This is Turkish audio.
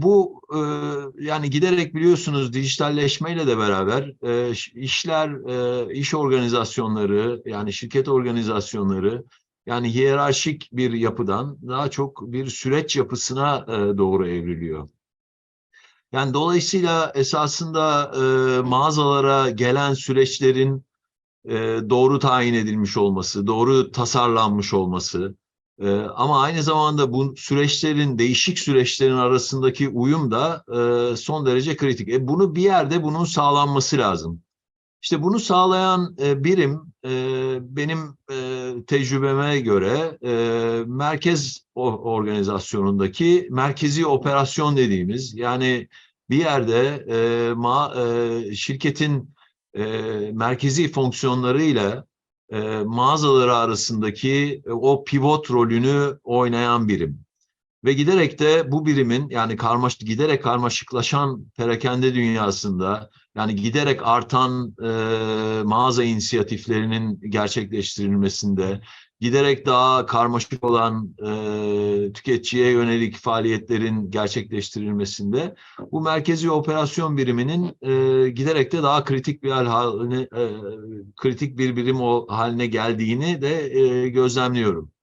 bu e, yani giderek biliyorsunuz dijitalleşmeyle de beraber e, işler, e, iş organizasyonları yani şirket organizasyonları yani hiyerarşik bir yapıdan daha çok bir süreç yapısına e, doğru evriliyor. Yani dolayısıyla esasında e, mağazalara gelen süreçlerin e, doğru tayin edilmiş olması, doğru tasarlanmış olması e, ama aynı zamanda bu süreçlerin, değişik süreçlerin arasındaki uyum da e, son derece kritik. E, bunu bir yerde bunun sağlanması lazım. İşte bunu sağlayan e, birim e, benim e, tecrübeme göre e, merkez organizasyonundaki merkezi operasyon dediğimiz yani bir yerde e, ma, e, şirketin e, merkezi fonksiyonlarıyla e, mağazaları arasındaki e, o pivot rolünü oynayan birim. Ve giderek de bu birimin yani karmaş, giderek karmaşıklaşan perakende dünyasında yani giderek artan e, mağaza inisiyatiflerinin gerçekleştirilmesinde, giderek daha karmaşık olan e, tüketiciye yönelik faaliyetlerin gerçekleştirilmesinde bu merkezi operasyon biriminin e, giderek de daha kritik bir hal haline, e, kritik bir birim o haline geldiğini de e, gözlemliyorum.